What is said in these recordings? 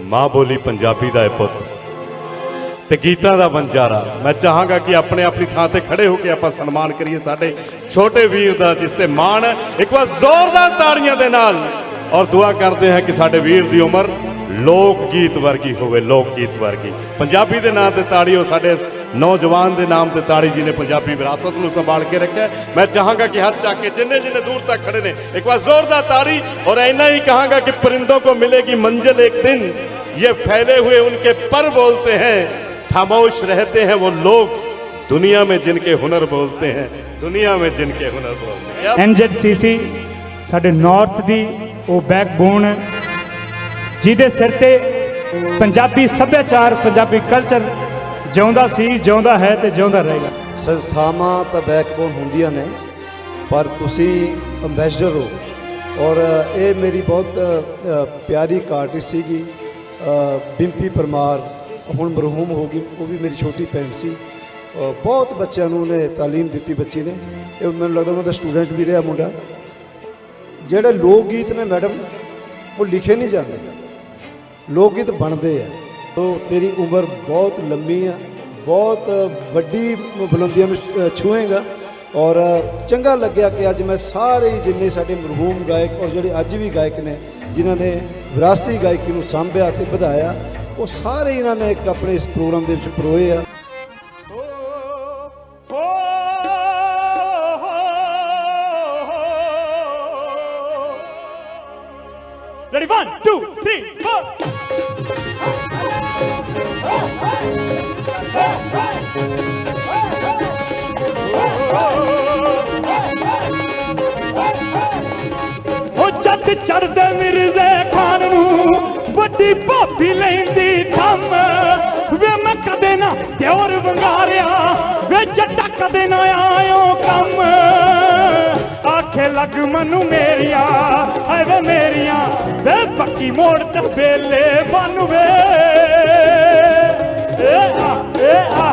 ਮਾਂ ਬੋਲੀ ਪੰਜਾਬੀ ਦਾ ਇਹ ਪੁੱਤ। ਤੇ ਗੀਤਾਂ ਦਾ ਵੰਜਾਰਾ। ਮੈਂ ਚਾਹਾਂਗਾ ਕਿ ਆਪਣੇ ਆਪਣੀ ਥਾਂ ਤੇ ਖੜੇ ਹੋ ਕੇ ਆਪਾਂ ਸਨਮਾਨ ਕਰੀਏ ਸਾਡੇ ਛੋਟੇ ਵੀਰ ਦਾ, ਜਿਸ ਤੇ ਮਾਣ ਹੈ। ਇੱਕ ਵਾਰ ਜ਼ੋਰਦਾਰ ਤਾੜੀਆਂ ਦੇ ਨਾਲ। ਔਰ ਦੁਆ ਕਰਦੇ ਹਾਂ ਕਿ ਸਾਡੇ ਵੀਰ ਦੀ ਉਮਰ ਲੋਕ ਗੀਤ ਵਰਗੀ ਹੋਵੇ, ਲੋਕ ਗੀਤ ਵਰਗੀ। ਪੰਜਾਬੀ ਦੇ ਨਾਂ ਤੇ ਤਾੜੀਓ ਸਾਡੇ ਨੌਜਵਾਨ ਦੇ ਨਾਮ ਤੇ ਤਾੜੀ ਜੀ ਨੇ ਪੰਜਾਬੀ ਵਿਰਾਸਤ ਨੂੰ ਸੰਭਾਲ ਕੇ ਰੱਖਿਆ ਹੈ। ਮੈਂ ਚਾਹਾਂਗਾ ਕਿ ਹੱਥ ਚੱਕ ਕੇ ਜਿੰਨੇ ਜਿੰਨੇ ਦੂਰ ਤੱਕ ਖੜੇ ਨੇ ਇੱਕ ਵਾਰ ਜ਼ੋਰਦਾਰ ਤਾੜੀ ਔਰ ਇੰਨਾ ਹੀ ਕਹਾਂਗਾ ਕਿ परिंदों को मिलेगी मंजिल एक दिन ये फैले हुए उनके पर बोलते हैं खामोश रहते हैं वो लोग दुनिया में जिनके हुनर बोलते हैं दुनिया में जिनके हुनर बोलते हैं ਐਨਜ਼ੈਡਸੀਸੀ ਸਾਡੇ ਨਾਰਥ ਦੀ ਉਹ ਬੈਕਬੋਨ ਜਿਹਦੇ ਸਿਰ ਤੇ ਪੰਜਾਬੀ ਸੱਭਿਆਚਾਰ ਪੰਜਾਬੀ ਕਲਚਰ ਜਿਉਂਦਾ ਸੀ ਜਿਉਂਦਾ ਹੈ ਤੇ ਜਿਉਂਦਾ ਰਹੇਗਾ। ਸੰਸਥਾਵਾਂ ਤਾਂ ਬੈਕਬੋਨ ਹੁੰਦੀਆਂ ਨੇ ਪਰ ਤੁਸੀਂ ਅੰਬੈਸਡਰ ਹੋ। ਔਰ ਇਹ ਮੇਰੀ ਬਹੁਤ ਪਿਆਰੀ ਇੱਕ ਆਰਟਿਸਟ ਸੀਗੀ ਬਿੰਪੀ ਪਰਮਾਰ ਹੁਣ ਮਰਹੂਮ ਹੋ ਗਈ। ਉਹ ਵੀ ਮੇਰੀ ਛੋਟੀ ਭੈਣ ਸੀ। ਅ, ਬਹੁਤ ਬੱਚਿਆਂ ਨੂੰ ਉਹਨੇ ਤਾਲੀਮ ਦਿੱਤੀ ਬੱਚੀ ਨੇ। ਇਹ ਮੈਨੂੰ ਲੱਗਦਾ ਉਹਨਾਂ ਦਾ ਸਟੂਡੈਂਟ ਵੀ ਰਿਹਾ ਮੁੰਡਾ। ਜਿਹੜੇ ਲੋਕ ਗੀਤ ਨੇ ਮੈਡਮ ਉਹ ਲਿਖੇ ਨਹੀਂ ਜਾਂਦੇ। ਲੋਕ ਗੀਤ ਬਣਦੇ ਆ। ਤੋ ਤੇਰੀ ਉਮਰ ਬਹੁਤ ਲੰਮੀ ਆ, ਬਹੁਤ ਵੱਡੀ ਬੁਲੰਦੀਆਂ ਨੂੰ ਛ- ਛੂਹੇਗਾ ਔਰ ਚੰਗਾ ਲੱਗਿਆ ਕਿ ਅੱਜ ਮੈਂ ਸਾਰੇ ਹੀ ਜਿੰਨੇ ਸਾਡੇ ਮਰਹੂਮ ਗਾਇਕ ਔਰ ਜਿਹੜੇ ਅੱਜ ਵੀ ਗਾਇਕ ਨੇ, ਜਿਨ੍ਹਾਂ ਨੇ ਵਿਰਾਸਤੀ ਗਾਇਕੀ ਨੂੰ ਸਾਂਭਿਆ ਤੇ ਵਧਾਇਆ, ਉਹ ਸਾਰੇ ਇਹਨਾਂ ਨੇ ਇੱਕ ਆਪਣੇ ਇਸ ਪ੍ਰੋਗਰਾਮ ਦੇ ਵਿੱਚ ਪਰੋਏ ਆ। ਉਹ ਚੜਦੇ ਮਿਰਜ਼ੇ ਖਾਨ ਨੂੰ। ਵੱਡੀ ਭਾਬੀ ਲੈਂਦੀ ਥੰਮ। ਵੇ ਮੈਂ ਕਦੇ ਨਾ ਦਿਓਰ ਵੰਗਾਰਿਆ, ਵੇ ਜੱਟਾ ਕਦੇ ਨਾ ਆਇਓ ਕੰਮ। ਆਖੇ ਲੱਗ ਮਨੂੰ ਮੇਰੀਆਂ, ਹਾਏ ਵੇ ਮੇਰੀਆਂ, ਵੇ ਪੱਕੀ ਮੋੜ ਤੇ ਬੇਲੇ ਬਨ ਵੇ। ਏ ਆ ਏ ਆ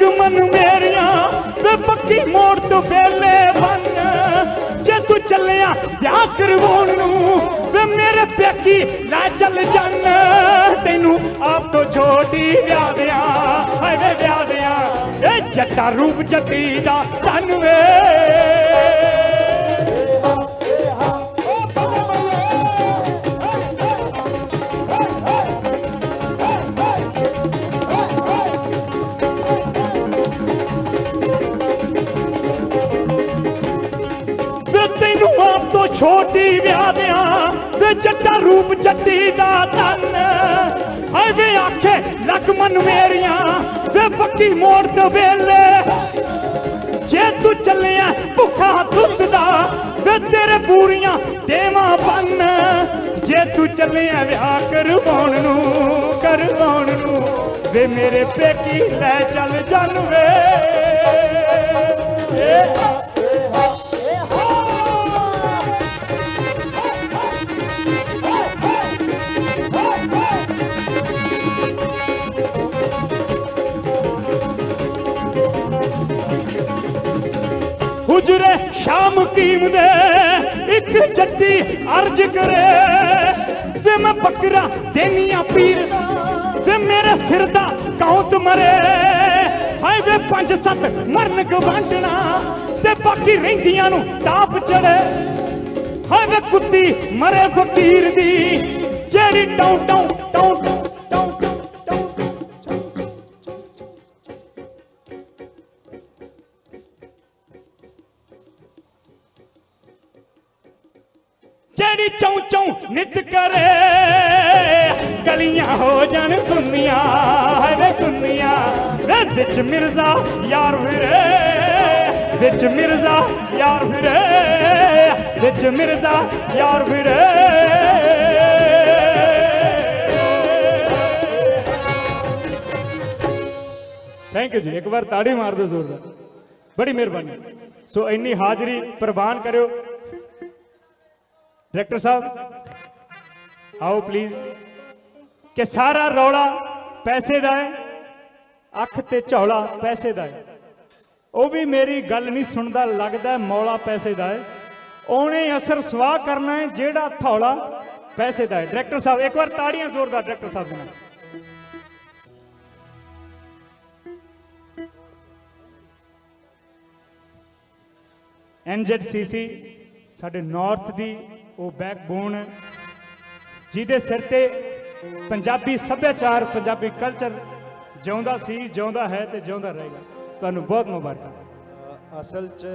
ਲੱਗ ਮਨ ਮੇਰੀਆਂ ਵੇ ਪੱਕੀ ਮੋੜ ਤੋਂ ਬੇਲੇ ਬਨ ਜੇ ਤੂੰ ਚੱਲਿਆ ਵਿਆਹ ਕਰਵਾਉਣ ਨੂੰ ਵੇ ਮੇਰੇ ਪਿਆਕੀ ਲੈ ਚੱਲ ਜੰਨ ਤੈਨੂੰ ਆਪ ਤੋਂ ਛੋਟੀ ਵਿਆਹ ਦਿਆਂ, ਹਾਏ ਵਿਆਹ ਦਿਆਂ। ਇਹ ਜੱਟਾ ਰੂਪ ਜੱਟੀ ਦਾ ਧਨ ਵੇ। ਛੋਟੀ ਵਿਆਹ ਵੇ ਜੱਟਾ ਰੂਪ ਜੱਟੀ ਦਾ ਧਨ। ਹਾਏ ਵੇ ਆਖੇ ਲੱਗ ਮਨ ਮੇਰੀਆਂ ਵੇ ਪੱਕੀ ਮੋੜ ਤੋਂ ਵੇਲੇ। ਜੇ ਤੂੰ ਚੱਲਿਆ ਭੁੱਖਾ ਦੁੱਧ ਦਾ, ਵੇ ਤੇਰੇ ਪੂਰੀਆਂ ਦੇਵਾਂ ਬੰਨ ਜੇ ਤੂੰ ਚੱਲਿਆ ਵਿਆਹ ਕਰਵਾਉਣ ਨੂੰ ਕਰਵਾਉਣ ਨੂੰ, ਵੇ ਮੇਰੇ ਪੇਕੀ ਲੈ ਚੱਲ ਜਨ ਵੇ। ਏ ਸ਼ਾਮ ਕੀਮ ਦੇ ਇੱਕ ਜੱਟੀ ਅਰਜ ਕਰੇ ਵੇ ਮੈਂ ਬੱਕਰਾ ਦੇਨੀਆਂ ਪੀਰ, ਵੇ ਮੇਰੇ ਸਿਰ ਦਾ ਕੌਤ ਮਰੇ। ਹਾਏ ਵੇ ਪੰਜ ਸੱਤ ਮਰਨ ਗਵਾਂਢਣਾ ਤੇ ਬਾਕੀ ਰਹਿੰਦੀਆਂ ਨੂੰ ਟਾਪ ਚੜੇ। ਹਾਏ ਵੇ ਕੁੱਤੀ ਮਰੇ ਫਕੀਰ ਦੀ, ਜਿਹੜੀ ਟੌਂ ਟੌਂ ਟੌਂ ਟੌਂ ਟੌਂ ਜਿਹੜੀ ਚੌਂ ਚੌਂ ਨਿਤ ਕਰੇ। ਗਲੀਆਂ ਹੋ ਜਾਣ ਸੁੰਨੀਆਂ ਹਾਏ ਵੇ ਸੁੰਨੀਆਂ। ਵੇ ਵਿੱਚ ਮਿਰਜ਼ਾ ਯਾਰ ਫਿਰੇ, ਵਿੱਚ ਮਿਰਜ਼ਾ ਯਾਰ ਫਿਰੇ, ਵਿੱਚ ਮਿਰਜ਼ਾ ਯਾਰ ਫਿਰੇ। ਥੈਂਕ ਯੂ ਜੀ, ਇੱਕ ਵਾਰ ਤਾੜੀ ਮਾਰ ਦਿਓ ਜ਼ੋਰਦਾਰ ਬੜੀ ਮਿਹਰਬਾਨੀ। ਸੋ ਇੰਨੀ ਹਾਜ਼ਰੀ ਪ੍ਰਵਾਨ ਕਰਿਓ। ਡਾਇਰੈਕਟਰ ਸਾਹਿਬ, ਆਓ ਪਲੀਜ਼ ਕਿ ਸਾਰਾ ਰੌਲਾ ਪੈਸੇ ਦਾ ਹੈ, ਅੱਖ ਤੇ ਝੌਲਾ ਪੈਸੇ ਦਾ ਹੈ। ਉਹ ਵੀ ਮੇਰੀ ਗੱਲ ਨਹੀਂ ਸੁਣਦਾ, ਲੱਗਦਾ ਮੌਲਾ ਪੈਸੇ ਦਾ ਹੈ। ਉਹਨੇ ਅਸਰ ਸਵਾਹ ਕਰਨਾ ਹੈ, ਜਿਹੜਾ ਥੌਲਾ ਪੈਸੇ ਦਾ ਹੈ। ਡਾਇਰੈਕਟਰ ਸਾਹਿਬ, ਇੱਕ ਵਾਰ ਤਾੜੀਆਂ ਜ਼ੋਰਦਾਰ, ਡਾਇਰੈਕਟਰ ਸਾਹਿਬ ਦੇ ਨਾਲ। ਐਨਜ਼ੈਡਸੀਸੀ ਸਾਡੇ ਨਾਰਥ ਦੀ ਉਹ ਬੈਕਬੋਨ ਜਿਹਦੇ ਸਿਰ ਤੇ ਪੰਜਾਬੀ ਸੱਭਿਆਚਾਰ, ਪੰਜਾਬੀ ਕਲਚਰ ਜਿਉਂਦਾ ਸੀ, ਜਿਉਂਦਾ ਹੈ ਤੇ ਜਿਉਂਦਾ ਰਹੇਗਾ। ਤੁਹਾਨੂੰ ਬਹੁਤ ਮੁਬਾਰਕਾਂ। ਅਸਲ 'ਚ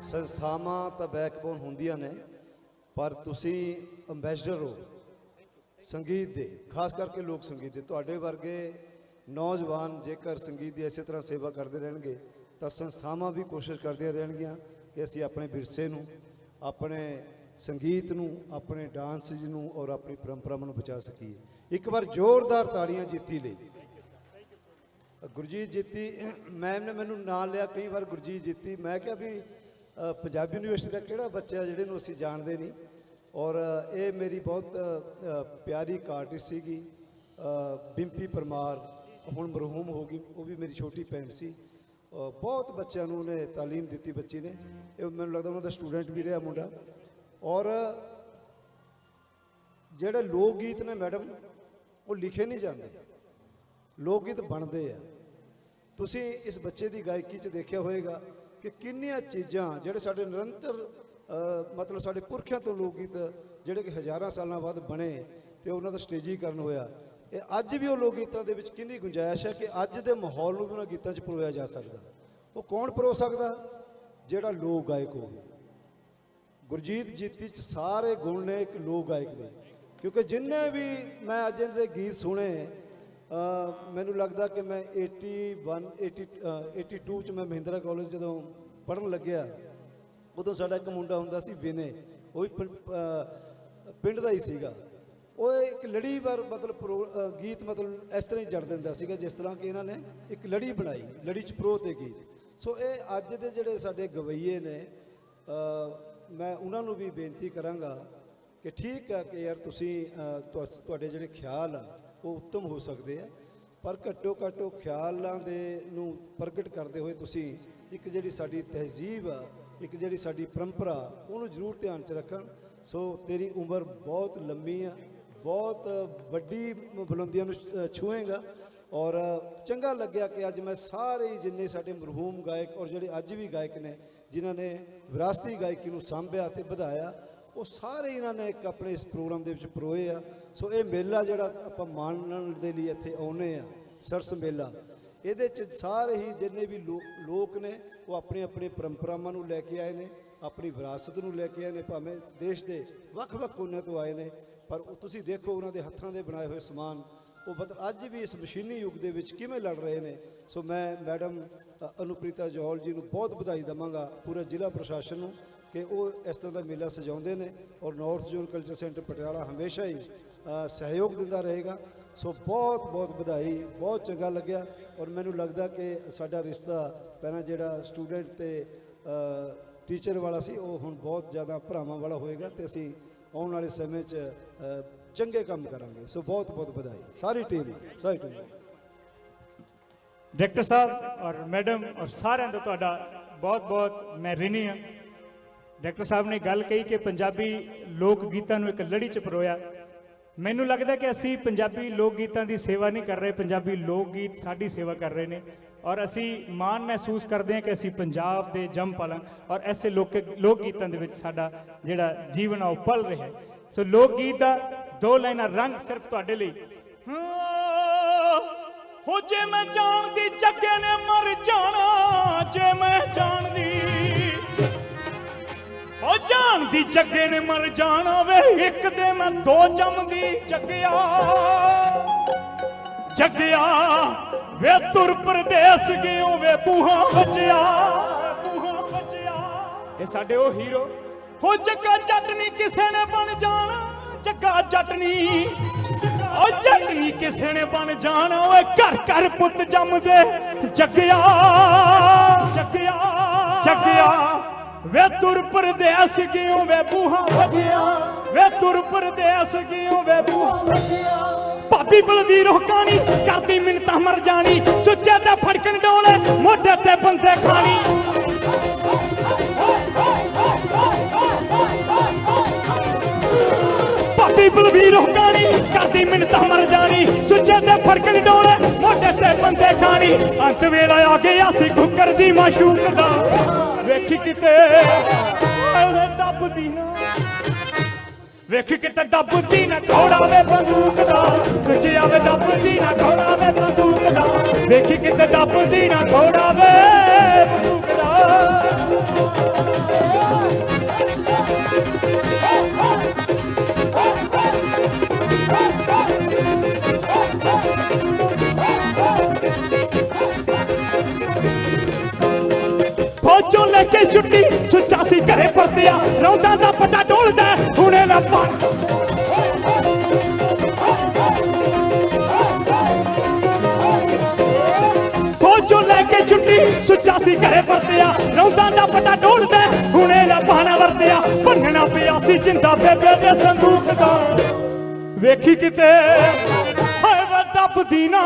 ਸੰਸਥਾਵਾਂ ਤਾਂ ਬੈਕਬੋਨ ਹੁੰਦੀਆਂ ਨੇ, ਪਰ ਤੁਸੀਂ ਅੰਬੈਸਡਰ ਹੋ, ਸੰਗੀਤ ਦੇ, ਖਾਸ ਕਰਕੇ ਲੋਕ ਸੰਗੀਤ ਦੇ। ਤੁਹਾਡੇ ਵਰਗੇ ਨੌਜਵਾਨ ਜੇਕਰ ਸੰਗੀਤ ਦੀ ਇਸੇ ਤਰ੍ਹਾਂ ਸੇਵਾ ਕਰਦੇ ਰਹਿਣਗੇ, ਤਾਂ ਸੰਸਥਾਵਾਂ ਵੀ ਕੋਸ਼ਿਸ਼ ਕਰਦੀਆਂ ਰਹਿਣਗੀਆਂ ਕਿ ਅਸੀਂ ਆਪਣੇ ਵਿਰਸੇ ਨੂੰ, ਆਪਣੇ ਸੰਗੀਤ ਨੂੰ ਆਪਣੇ ਡਾਂਸ ਨੂੰ ਔਰ ਆਪਣੀ ਪਰੰਪਰਾਵਾਂ ਨੂੰ ਬਚਾ ਸਕੀਏ। ਇੱਕ ਵਾਰ ਜ਼ੋਰਦਾਰ ਤਾੜੀਆਂ ਜਿੱਤੀ ਲਈ। ਗੁਰਜੀਤ ਜਿੱਤੀ ਮੈਮ ਨੇ ਮੈਨੂੰ ਨਾਲ ਲਿਆ ਕਈ ਵਾਰ ਗੁਰਜੀਤ ਜਿੱਤੀ। ਮੈਂ ਕਿਹਾ ਵੀ ਪੰਜਾਬੀ ਯੂਨੀਵਰਸਿਟੀ ਦਾ ਕਿਹੜਾ ਬੱਚਾ ਜਿਹੜੇ ਨੂੰ ਅਸੀਂ ਜਾਣਦੇ ਨਹੀਂ? ਔਰ ਇਹ ਮੇਰੀ ਬਹੁਤ ਪਿਆਰੀ ਇੱਕ ਆਰਟਿਸਟ ਸੀਗੀ ਬਿੰਪੀ ਪਰਮਾਰ। ਹੁਣ ਮਰਹੂਮ ਹੋ ਗਈ ਉਹ ਵੀ ਮੇਰੀ ਛੋਟੀ ਭੈਣ ਸੀ। ਅ, ਬਹੁਤ ਬੱਚਿਆਂ ਨੂੰ ਉਹਨੇ ਤਾਲੀਮ ਦਿੱਤੀ ਬੱਚੀ ਨੇ। ਇਹ ਮੈਨੂੰ ਲੱਗਦਾ ਉਹਨਾਂ ਦਾ ਸਟੂਡੈਂਟ ਵੀ ਰਿਹਾ ਮੁੰਡਾ। ਔਰ ਜਿਹੜੇ ਲੋਕ ਗੀਤ ਨੇ ਮੈਡਮ, ਉਹ ਲਿਖੇ ਨਹੀਂ ਜਾਂਦੇ। ਲੋਕ ਗੀਤ ਬਣਦੇ ਆ। ਤੁਸੀਂ ਇਸ ਬੱਚੇ ਦੀ ਗਾਇਕੀ 'ਚ ਦੇਖਿਆ ਹੋਵੇਗਾ ਕਿ ਕਿੰਨੀਆਂ ਚੀਜ਼ਾਂ ਜਿਹੜੇ ਸਾਡੇ ਨਿਰੰਤਰ ਮਤਲਬ ਸਾਡੇ ਪੁਰਖਿਆਂ ਤੋਂ ਲੋਕ ਗੀਤ ਜਿਹੜੇ ਕਿ ਹਜ਼ਾਰਾਂ ਸਾਲਾਂ ਬਾਅਦ ਬਣੇ ਤੇ ਉਹਨਾਂ ਦਾ ਸਟੇਜੀਕਰਨ ਹੋਇਆ, ਇਹ ਅੱਜ ਵੀ ਉਹ ਲੋਕ ਗੀਤਾਂ ਦੇ ਵਿੱਚ ਕਿੰਨੀ ਗੁੰਜਾਇਸ਼ ਹੈ ਕਿ ਅੱਜ ਦੇ ਮਾਹੌਲ ਨੂੰ ਵੀ ਉਹਨਾਂ ਗੀਤਾਂ 'ਚ ਪਰੋਇਆ ਜਾ ਸਕਦਾ। ਉਹ ਕੌਣ ਪਰੋ ਸਕਦਾ? ਜਿਹੜਾ ਲੋਕ ਗਾਇਕ ਹੋਵੇ। ਗੁਰਜੀਤ ਜੀਤੀ ਚ ਸਾਰੇ ਗੁਣ ਨੇ ਇੱਕ ਲੋਕ ਗਾਇਕ ਦੇ। ਕਿਉਂਕਿ ਜਿੰਨੇ ਵੀ ਮੈਂ ਅੱਜ ਇਹਦੇ ਗੀਤ ਸੁਣੇ ਮੈਨੂੰ ਲੱਗਦਾ ਕਿ ਮੈਂ 81 80 ਅ, 82 ਚ ਮੈਂ ਮਹਿੰਦਰਾ ਕਾਲਜ ਜਦੋਂ ਪੜਨ ਲੱਗਿਆ ਉਦੋਂ ਸਾਡਾ ਇੱਕ ਮੁੰਡਾ ਹੁੰਦਾ ਸੀ ਵਿਨੇ ਉਹ ਵੀ ਪਿੰ- ਪਿੰਡ ਦਾ ਹੀ ਸੀਗਾ। ਉਹ ਇੱਕ ਲੜੀ ਵਾਰ ਮਤਲਬ ਪ੍ਰੋ- ਗੀਤ ਮਤਲਬ ਇਸ ਤਰ੍ਹਾਂ ਹੀ ਜੜ ਦਿੰਦਾ ਸੀਗਾ ਜਿਸ ਤਰ੍ਹਾਂ ਕਿ ਇਹਨਾਂ ਨੇ ਇੱਕ ਲੜੀ ਬਣਾਈ ਲੜੀ ਚ ਪ੍ਰੋ ਤੇ ਗੀਤ। ਸੋ ਇਹ ਅੱਜ ਦੇ ਜਿਹੜੇ ਸਾਡੇ ਗਵਈਏ ਨੇ ਮੈਂ ਉਹਨਾਂ ਨੂੰ ਵੀ ਬੇਨਤੀ ਕਰਾਂਗਾ ਕਿ ਠੀਕ ਹੈ ਕਿ ਯਾਰ ਤੁਸੀਂ ਅ, ਤੁਹਾਡੇ ਜਿਹੜੇ ਖਿਆਲ ਆ ਉਹ ਉੱਤਮ ਹੋ ਸਕਦੇ ਆ। ਪਰ ਘੱਟੋ ਘੱਟ ਉਹ ਖਿਆਲਾਂ ਦੇ ਨੂੰ ਪ੍ਰਗਟ ਕਰਦੇ ਹੋਏ ਤੁਸੀਂ ਇੱਕ ਜਿਹੜੀ ਸਾਡੀ ਤਹਿਜ਼ੀਬ ਆ ਇੱਕ ਜਿਹੜੀ ਸਾਡੀ ਪਰੰਪਰਾ ਉਹਨੂੰ ਜ਼ਰੂਰ ਧਿਆਨ 'ਚ ਰੱਖਣ। ਸੋ ਤੇਰੀ ਉਮਰ ਬਹੁਤ ਲੰਮੀ ਆ ਬਹੁਤ ਵੱਡੀ ਬੁਲੰਦੀਆਂ ਨੂੰ ਛ- ਛੂਹੇਗਾ ਔਰ ਚੰਗਾ ਲੱਗਿਆ ਕਿ ਅੱਜ ਮੈਂ ਸਾਰੇ ਹੀ ਜਿੰਨੇ ਸਾਡੇ ਮਰਹੂਮ ਗਾਇਕ ਔਰ ਜਿਹੜੇ ਅੱਜ ਵੀ ਗਾਇਕ ਨੇ ਜਿਨ੍ਹਾਂ ਨੇ ਵਿਰਾਸਤੀ ਗਾਇਕੀ ਨੂੰ ਸਾਂਭਿਆ ਤੇ ਵਧਾਇਆ, ਉਹ ਸਾਰੇ ਇਹਨਾਂ ਨੇ ਇੱਕ ਆਪਣੇ ਇਸ ਪ੍ਰੋਗਰਾਮ ਦੇ ਵਿੱਚ ਪਰੋਏ ਆ। ਸੋ ਇਹ ਮੇਲਾ ਜਿਹੜਾ ਆਪਾਂ ਮਾਣਨ ਦੇ ਲਈ ਇੱਥੇ ਆਉਨੇ ਆ, ਸਰਸ ਮੇਲਾ, ਇਹਦੇ ਚ ਸਾਰੇ ਹੀ ਜਿੰਨੇ ਵੀ ਲੋ- ਲੋਕ ਨੇ, ਉਹ ਆਪਣੇ ਆਪਣੇ ਪਰੰਪਰਾਵਾਂ ਨੂੰ ਲੈ ਕੇ ਆਏ ਨੇ, ਆਪਣੀ ਵਿਰਾਸਤ ਨੂੰ ਲੈ ਕੇ ਆਏ ਨੇ, ਭਾਵੇਂ ਦੇਸ਼ ਦੇ ਵੱਖ-ਵੱਖ ਕੋਨਿਆਂ ਤੋਂ ਆਏ ਨੇ, ਪਰ ਤੁਸੀਂ ਦੇਖੋ ਉਹਨਾਂ ਦੇ ਹੱਥਾਂ ਦੇ ਬਣਾਏ ਹੋਏ ਸਮਾਨ ਉਹ ਮਤਲਬ ਅੱਜ ਵੀ ਇਸ ਮਸ਼ੀਨੀ ਯੁੱਗ ਦੇ ਵਿੱਚ ਕਿਵੇਂ ਲੜ ਰਹੇ ਨੇ? ਸੋ ਮੈਂ ਮੈਡਮ ਅਨੁਪ੍ਰੀਤਾ ਜੌਲ ਜੀ ਨੂੰ ਬਹੁਤ ਵਧਾਈ ਦਵਾਂਗਾ ਪੂਰਾ ਜ਼ਿਲ੍ਹਾ ਪ੍ਰਸ਼ਾਸਨ ਨੂੰ ਕਿ ਉਹ ਇਸ ਤਰ੍ਹਾਂ ਦਾ ਮੇਲਾ ਸਜਾਉਂਦੇ ਨੇ ਔਰ north zone culture centre Patiala ਹਮੇਸ਼ਾ ਹੀ ਸਹਿਯੋਗ ਦਿੰਦਾ ਰਹੇਗਾ। ਸੋ ਬਹੁਤ ਬਹੁਤ ਵਧਾਈ, ਬਹੁਤ ਚੰਗਾ ਲੱਗਿਆ ਔਰ ਮੈਨੂੰ ਲੱਗਦਾ ਕਿ ਸਾਡਾ ਰਿਸ਼ਤਾ ਪਹਿਲਾਂ ਜਿਹੜਾ ਸਟੂਡੈਂਟ ਤੇ ਟੀਚਰ ਵਾਲਾ ਸੀ, ਉਹ ਹੁਣ ਬਹੁਤ ਜ਼ਿਆਦਾ ਭਰਾਵਾਂ ਵਾਲਾ ਹੋਏਗਾ ਤੇ ਅਸੀਂ ਆਉਣ ਵਾਲੇ ਸਮੇਂ 'ਚ ਚੰਗੇ ਕੰਮ ਕਰਾਂਗੇ। ਸੋ ਬਹੁਤ ਬਹੁਤ ਵਧਾਈ। ਸਾਰੀ ਟੀਮ ਸਾਰੀ ਟੀਮ ਡਾਇਰੈਕਟਰ ਸਾਹਿਬ ਔਰ ਮੈਡਮ ਔਰ ਸਾਰਿਆਂ ਦਾ ਤੁਹਾਡਾ ਬਹੁਤ ਬਹੁਤ ਮੈਂ ਰਿਣੀ ਹਾਂ। ਡਾਇਰੈਕਟਰ ਸਾਹਿਬ ਨੇ ਗੱਲ ਕਹੀ ਕਿ ਪੰਜਾਬੀ ਲੋਕ ਗੀਤਾਂ ਨੂੰ ਇੱਕ ਲੜੀ ਚ ਪਰੋਇਆ। ਮੈਨੂੰ ਲੱਗਦਾ ਕਿ ਅਸੀਂ ਪੰਜਾਬੀ ਲੋਕ ਗੀਤਾਂ ਦੀ ਸੇਵਾ ਨਹੀਂ ਕਰ ਰਹੇ। ਪੰਜਾਬੀ ਲੋਕ ਗੀਤ ਸਾਡੀ ਸੇਵਾ ਕਰ ਰਹੇ ਨੇ। ਔਰ ਅਸੀਂ ਮਾਣ ਮਹਿਸੂਸ ਕਰਦੇ ਹਾਂ ਕਿ ਅਸੀਂ ਪੰਜਾਬ ਦੇ ਜੰਮ ਪਲਾਂ ਔਰ ਐਸੇ ਲੋਕ ਲੋਕ ਗੀਤਾਂ ਦੇ ਵਿੱਚ ਸਾਡਾ ਜਿਹੜਾ ਜੀਵਨ ਆ ਉਹ ਪਲ ਰਿਹਾ ਸੋ ਲੋਕ ਗੀਤ ਦਾ ਦੋ ਲਾਈਨਾਂ ਰੰਗ ਸਿਰਫ ਤੁਹਾਡੇ ਲਈ। ਹੋ ਜੇ ਮੈਂ ਜਾਣਦੀ, ਜੱਗੇ ਨੇ ਮਰ ਜਾਣਾ, ਜੇ ਮੈਂ ਜਾਣਦੀ। ਹੋ ਜਾਣਦੀ, ਜੱਗੇ ਨੇ ਮਰ ਜਾਣਾ ਵੇ, ਇੱਕ ਦੇ ਮੈਂ ਦੋ ਜੰਮਦੀ, ਜੱਗਿਆ। ਜੱਗਿਆ, ਵੇ ਤੁਰ ਪਰਦੇਸ ਗਿਓ ਵੇ, ਬੂਹਾ ਬਚਿਆ ਬੂਹਾ ਬਚਿਆ ਇਹ ਸਾਡੇ ਉਹ ਹੀਰੋ। ਹੋ ਜੱਗਾ ਚਟਨੀ ਕਿਸੇ ਨੇ ਬਣ ਜਾਣਾ। ਜੱਗਾ ਚਟਨੀ ਓ ਚਟਨੀ ਕਿਸੇ ਨੇ ਬਣ ਜਾਣਾ ਓਏ, ਘਰ ਘਰ ਪੁੱਤ ਜੰਮਦੇ। ਜੱਗਿਆ ਜੱਗਿਆ ਜੱਗਿਆ। ਵੇ ਤੁਰ ਪਰਦੇਸ ਗਿਓ ਵੇ ਬੂਹਾ ਬਚਿਆ ਵੇ ਤੁਰ ਪਰਦੇਸ ਗਿਓ ਵੇ ਬੂਹਾ ਬਚਿਆ ਭਾਬੀ ਬਲਵੀਰ ਹੁਕਾਣੀ ਕਰਦੀ ਮਿੰਨਤਾਂ ਮਰ ਜਾਣੀ। ਸੁੱਚੇ ਤੇ ਫੜਕਣ ਡੋਲੇ, ਮੋਢੇ ਤੇ ਬੰਦੇ ਖਾਣੀ। ਭਾਬੀ ਹੁਕਾਣੀ ਕਰਦੀ ਮਿੰਨਤਾਂ ਮਰ ਜਾਣੀ, ਸੁੱਚੇ ਤੇ ਫੜਕਣ ਡੋਲੇ, ਮੋਢੇ ਤੇ ਬੰਦੇ ਖਾਣੀ ਅੰਤ ਵੇਲਾ ਆ ਗਿਆ ਸੀ ਕੁੱਕਰ ਦੀ ਮਾਸ਼ੂਕ ਦਾ। ਵੇਖੀ ਕਿਤੇ ਉਹਨੇ ਦੱਬਦੀ ਨਾ। ਵੇਖ ਕਿਤੇ ਦੱਬਦੀ ਨਾ, ਘੋੜਾ ਵੇ ਬੰਦੂਕ ਦਾ। ਸੱਚਿਆ ਵੇ ਦੱਬਦੀ ਨਾ, ਘੋੜਾ ਵੇ ਬੰਦੂਕ ਦਾ। ਵੇਖ ਕਿਤੇ ਦੱਬਦੀ ਨਾ, ਘੋੜਾ ਵੇ ਫੌਜੋਂ ਲੈ ਕੇ ਛੁੱਟੀ ਸੁੱਚਾ ਸੀ ਘਰੇ ਪਰਤਿਆ। ਰੌਂਦਾ ਦਾ ਪਟਾ ਡੋਲਦਾ ਹੁਣੇ ਨਾ ਪਾ ਫੌਜੋਂ ਲੈ ਕੇ ਛੁੱਟੀ ਸੁੱਚਾ ਸੀ ਘਰੇ ਪਰਤਿਆ। ਰੌਂਦਾ ਦਾ ਪਟਾ ਡੋਲਦਾ ਹੁਣੇ ਨਾ ਪਾਣਾ ਵਰਤਿਆ। ਭੰਨਣਾ ਪਿਆ ਸੀ ਜਿੰਦਾ ਬੇਬੇ ਦੇ ਸੰਦੂਕ ਦਾ। ਵੇਖੀ ਕਿਤੇ? ਹਾਏ ਵਾ ਦੱਬਦੀ ਨਾ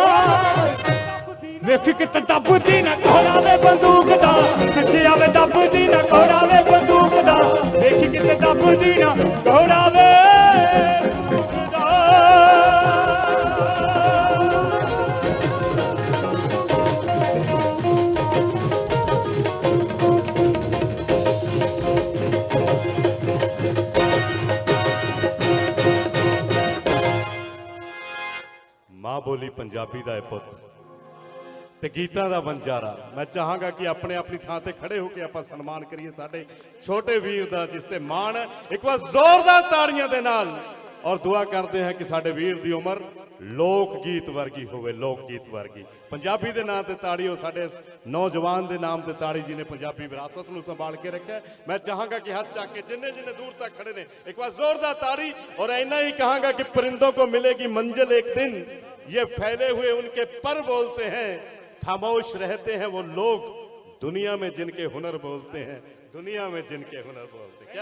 ਵੇਖ ਕਿਤੇ ਦੱਬਦੀ ਨਾ ਘੋੜਾ ਵੇ ਬੰਦੂਕ ਦਾ। ਸੱਚਿਆ ਵੇ ਦੱਬਦੀ ਨਾ ਘੋੜਾ ਵੇ ਬੰਦੂਕ ਦਾ। ਵੇਖ ਕਿਤੇ ਦੱਬਦੀ ਨਾ ਘੋੜਾ ਵੇ ਮਾਂ ਬੋਲੀ ਪੰਜਾਬੀ ਦਾ ਇਹ ਪੁੱਤ। ਤੇ ਗੀਤਾਂ ਦਾ ਵੰਜਾਰਾ ਮੈਂ ਚਾਹਾਂਗਾ ਕਿ ਆਪਣੇ ਆਪਣੀ ਥਾਂ ਤੇ ਖੜੇ ਹੋ ਕੇ ਆਪਾਂ ਸਨਮਾਨ ਕਰੀਏ ਸਾਡੇ ਛੋਟੇ ਵੀਰ ਦਾ ਜਿਸ ਤੇ ਮਾਣ ਹੈ। ਇੱਕ ਵਾਰ ਜ਼ੋਰਦਾਰ ਤਾੜੀਆਂ ਦੇ ਨਾਲ ਔਰ ਦੁਆ ਕਰਦੇ ਹਾਂ ਕਿ ਸਾਡੇ ਵੀਰ ਦੀ ਉਮਰ ਲੋਕ ਗੀਤ ਵਰਗੀ ਹੋਵੇ ਲੋਕ ਗੀਤ ਵਰਗੀ ਪੰਜਾਬੀ ਦੇ ਨਾਂ ਤੇ ਤਾੜੀਓ ਸਾਡੇ ਇਸ ਨੌਜਵਾਨ ਦੇ ਨਾਮ ਤੇ ਤਾੜੀ ਜੀ ਨੇ ਪੰਜਾਬੀ ਵਿਰਾਸਤ ਨੂੰ ਸੰਭਾਲ ਕੇ ਰੱਖਿਆ ਹੈ। ਮੈਂ ਚਾਹਾਂਗਾ ਕਿ ਹੱਥ ਚੱਕ ਕੇ ਜਿੰਨੇ ਜਿੰਨੇ ਦੂਰ ਤੱਕ ਖੜੇ ਨੇ ਇੱਕ ਵਾਰ ਜ਼ੋਰਦਾਰ ਤਾੜੀ और ऐना ही कहांगा कि परिंदों को मिलेगी मंजिल एक दिन ये फैले हुए उनके पर बोलते हैं खामोश रहते हैं वो लोग दुनिया में जिनके हुनर बोलते हैं दुनिया में जिनके हुनर बोलते हैं क्या